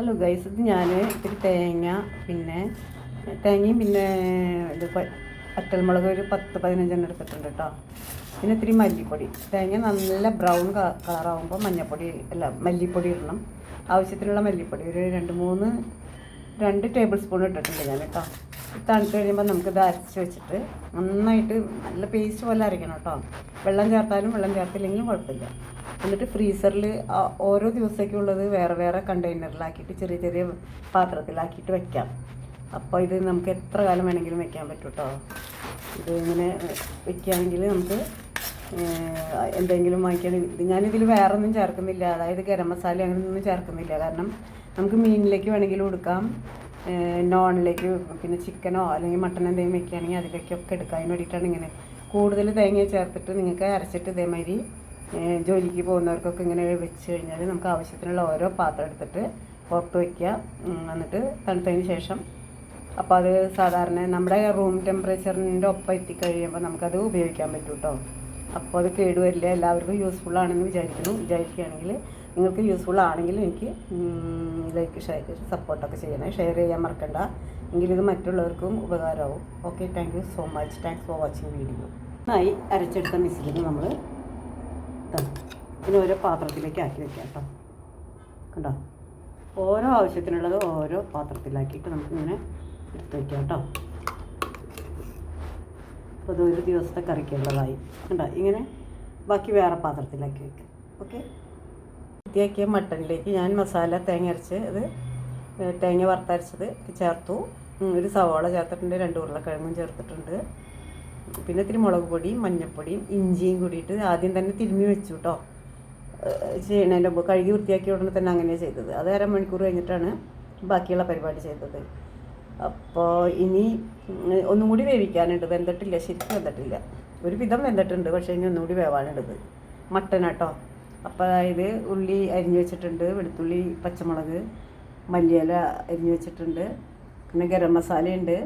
Hello guys ഇത് ഞാൻ ഇത്തിരി തേങ്ങ പിന്നെ തേങ്ങയും പിന്നെ ഇത് പ- വറ്റൽമുളക് ഒരു പത്ത് പതിനഞ്ചെണ്ണം എടുത്തിട്ടുണ്ട് കേട്ടോ പിന്നെ ഇത്തിരി മല്ലിപ്പൊടി. തേങ്ങ നല്ല ബ്രൗൺ കളറാകുമ്പോൾ മഞ്ഞൾപ്പൊടി അല്ല മല്ലിപ്പൊടി ഇടണം. ആവശ്യത്തിനുള്ള മല്ലിപ്പൊടി. ഒരു രണ്ട് മൂന്ന് രണ്ട് ടേബിൾ സ്പൂൺ ഇട്ടിട്ടുണ്ട് ഞാൻ കേട്ടോ തണുത്ത് കഴിയുമ്പോൾ നമുക്കിത് അരച്ച് വെച്ചിട്ട് നന്നായിട്ട് നല്ല പേസ്റ്റ് പോലെ അരയ്ക്കണം കേട്ടോ വെള്ളം ചേർത്താലും വെള്ളം ചേർത്തില്ലെങ്കിലും കുഴപ്പമില്ല. എന്നിട്ട് ഫ്രീസറിൽ ഓരോ ദിവസത്തേക്കുള്ളത് വേറെ വേറെ കണ്ടെയ്നറിലാക്കിയിട്ട് ചെറിയ ചെറിയ പാത്രത്തിലാക്കിയിട്ട് വെക്കാം. അപ്പോൾ ഇത് നമുക്ക് എത്ര കാലം വേണമെങ്കിലും വെക്കാൻ പറ്റും കേട്ടോ ഇത് ഇങ്ങനെ വെക്കുകയാണെങ്കിൽ നമുക്ക് എന്തെങ്കിലും വാങ്ങിക്കാൻ ഞാനിതിൽ വേറെ ഒന്നും ചേർക്കുന്നില്ല. അതായത് ഗരം മസാല അങ്ങനെയൊന്നും ചേർക്കുന്നില്ല. കാരണം നമുക്ക് മീനിലേക്ക് വേണമെങ്കിലും കൊടുക്കാം. നോണിലേക്ക് പിന്നെ ചിക്കനോ അല്ലെങ്കിൽ മട്ടൻ എന്തെങ്കിലും വെക്കുകയാണെങ്കിൽ അതിലേക്കൊക്കെ എടുക്കാം. അതിന് വേണ്ടിയിട്ടാണ് ഇങ്ങനെ കൂടുതൽ തേങ്ങ ചേർത്തിട്ട് നിങ്ങൾക്ക് അരച്ചിട്ട് ഇതേമാതിരി ജോലിക്ക് പോകുന്നവർക്കൊക്കെ ഇങ്ങനെ വെച്ച് കഴിഞ്ഞാൽ നമുക്ക് ആവശ്യത്തിനുള്ള ഓരോ പാത്രം എടുത്തിട്ട് പുറത്ത് വയ്ക്കുക എന്നിട്ട് തണുത്തതിന് ശേഷം അപ്പോൾ അത് സാധാരണ നമ്മുടെ റൂം ടെമ്പറേച്ചറിന്റെ ഒപ്പം എത്തിക്കഴിയുമ്പോൾ നമുക്കത് ഉപയോഗിക്കാൻ പറ്റും കേട്ടോ അപ്പോൾ അത് കേടുവരില്ല. എല്ലാവർക്കും യൂസ്ഫുൾ ആണെന്ന് വിചാരിക്കുന്നു. വിചാരിക്കുകയാണെങ്കിൽ നിങ്ങൾക്ക് യൂസ്ഫുൾ ആണെങ്കിൽ എനിക്ക് ലൈക്ക് ഷെയർ സപ്പോർട്ടൊക്കെ ചെയ്യണേ. ഷെയർ ചെയ്യാൻ മറക്കണ്ട. എങ്കിലിത് മറ്റുള്ളവർക്കും ഉപകാരമാവും. Okay thank you so much thanks for watching video നന്നായി അരച്ചെടുത്ത മിശ്രിതം നമ്മൾ പിന്നെ ഓരോ പാത്രത്തിലേക്ക് ആക്കി വെക്കാം കേട്ടോ. കണ്ടോ? ഓരോ ആവശ്യത്തിനുള്ളത് ഓരോ പാത്രത്തിലാക്കിയിട്ട് നമുക്കിങ്ങനെ എടുത്ത് വയ്ക്കാം കേട്ടോ. അപ്പോൾ അത് ഒരു ദിവസത്തെ കറിക്കുള്ളതായി. കണ്ടോ? ഇങ്ങനെ ബാക്കി വേറെ പാത്രത്തിലാക്കി വെക്കാം. ഓക്കെ? വൃത്തിയാക്കിയ മട്ടനിലേക്ക് ഞാൻ മസാല തേങ്ങ അരച്ച് അത് തേങ്ങ വറുത്തരച്ചത് ചേർത്തു. ഒരു സവാള ചേർത്തിട്ടുണ്ട് രണ്ട് ഉരുളക്കിഴങ്ങും ചേർത്തിട്ടുണ്ട്. പിന്നെ ഇത്തിരി മുളക് പൊടിയും മഞ്ഞൾപ്പൊടിയും ഇഞ്ചിയും കൂടിയിട്ട് ആദ്യം തന്നെ തിരുമ്മി വെച്ചു കേട്ടോ ചെയ്യണതിന്റെ മുമ്പ് കഴുകി വൃത്തിയാക്കിയ ഉടനെ തന്നെ അങ്ങനെയാണ് ചെയ്തത്. അത് അരമണിക്കൂർ കഴിഞ്ഞിട്ടാണ് ബാക്കിയുള്ള പരിപാടി ചെയ്തത്. അപ്പോൾ ഇനി ഒന്നും കൂടി വേവിക്കാനുണ്ട്. വെന്തിട്ടില്ല. ശരിക്കും വെന്തിട്ടില്ല. ഒരു വിധം വെന്തിട്ടുണ്ട്. പക്ഷേ ഇനി ഒന്നുകൂടി വേവാനുള്ളത് മട്ടൻ കേട്ടോ അപ്പോൾ അതായത് ഉള്ളി അരിഞ്ഞു വെച്ചിട്ടുണ്ട്. വെളുത്തുള്ളി പച്ചമുളക് മല്ലിയില അരിഞ്ഞു വെച്ചിട്ടുണ്ട്. പിന്നെ ഗരം മസാലയുണ്ട്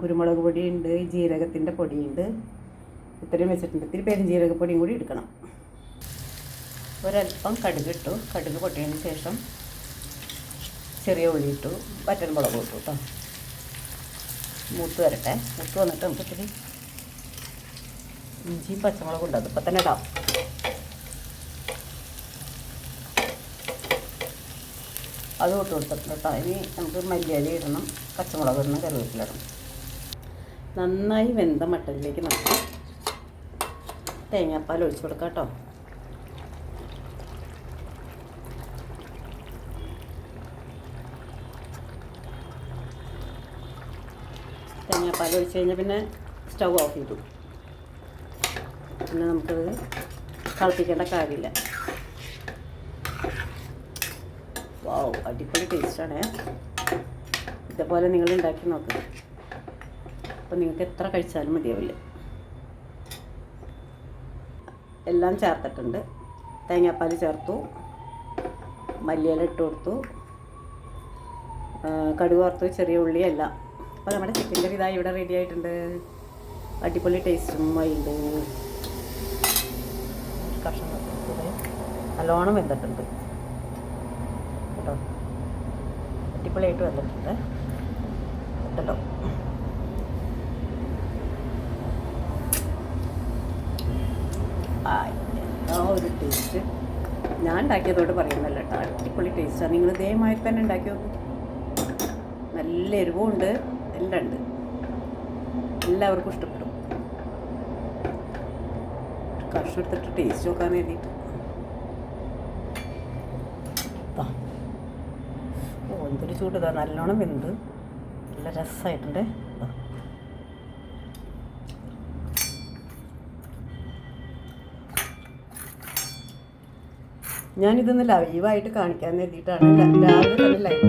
കുരുമുളക് പൊടിയുണ്ട് ജീരകത്തിന്റെ പൊടിയുണ്ട്. ഇത്രയും വെച്ചിട്ടുണ്ട്. ഇത്തിരി പെരുംജീരകപ്പൊടിയും കൂടി എടുക്കണം. ഒരല്പം കടുക് ഇട്ടു. കടുക് പൊട്ടിയതിന് ശേഷം ചെറിയ ഉള്ളി ഇട്ടു. വറ്റൻ മുളക് ഇട്ടു കേട്ടോ മൂത്ത് വരട്ടെ. മൂത്ത് വന്നിട്ട് നമുക്ക് ഇത്തിരി ഇഞ്ചിയും പച്ചമുളകും ഉണ്ട്. അതിപ്പോൾ തന്നെ ഇടാം. അത് ഇട്ട് കൊടുത്തിട്ടുണ്ട് കേട്ടോ. ഇനി നമുക്ക് മല്ലിയില ഇടണം പച്ചമുളക് ഇടണം കറിവേപ്പില ഇടണം. നന്നായി വെന്ത മട്ടനിലേക്ക് നമുക്ക് തേങ്ങാപ്പാൽ ഒഴിച്ചു കൊടുക്കാം കേട്ടോ. തേങ്ങാപ്പാൽ ഒഴിച്ച് കഴിഞ്ഞാൽ പിന്നെ സ്റ്റൗ ഓഫ് ചെയ്തു. പിന്നെ നമുക്കത് തിളപ്പിക്കേണ്ട കാര്യമില്ല. വാവ് അടിപൊളി ടേസ്റ്റാണ് ഇതേപോലെ നിങ്ങൾ ഉണ്ടാക്കി നോക്കുക അപ്പോൾ നിങ്ങൾക്ക് എത്ര കഴിച്ചാലും മതിയാവില്ല. എല്ലാം ചേർത്തിട്ടുണ്ട്. തേങ്ങാപ്പാൽ ചേർത്തു. മല്ലിയില ഇട്ട് കൊടുത്തു. കടുക് വറുത്തു ചെറിയ ഉള്ളി എല്ലാം അപ്പോൾ നമ്മുടെ ചിക്കൻ കറി ഇതാ ഇവിടെ റെഡി ആയിട്ടുണ്ട്. അടിപൊളി ടേസ്റ്റും ഉണ്ട്. കഷ്ണം നല്ലോണം വെന്തിട്ടുണ്ട്. കേട്ടോ. അടിപൊളിയായിട്ട് വന്നിട്ടുണ്ട്. കേട്ടോ ആ ഒരു ടേസ്റ്റ് ഞാൻ ഉണ്ടാക്കിയതോട് പറയുന്നല്ല കേട്ടോ. അടിപൊളി ടേസ്റ്റാണ് നിങ്ങൾ ഇതേമായി തന്നെ ഉണ്ടാക്കി നോക്കും നല്ല എരിവുമുണ്ട് എല്ലാം ഉണ്ട്. എല്ലാവർക്കും ഇഷ്ടപ്പെടും. കഷ്ണം എടുത്തിട്ട് ടേസ്റ്റ് നോക്കാൻ വേണ്ടിയിട്ട് എന്തൊരു ചൂട് നല്ലോണം വെന്ത്. നല്ല രസമായിട്ടുണ്ട്. ഞാനിതൊന്ന് ലൈവായിട്ട് കാണിക്കാൻ വേണ്ടിയിട്ടാണ് രാവിലെ തന്നെ ലൈവ്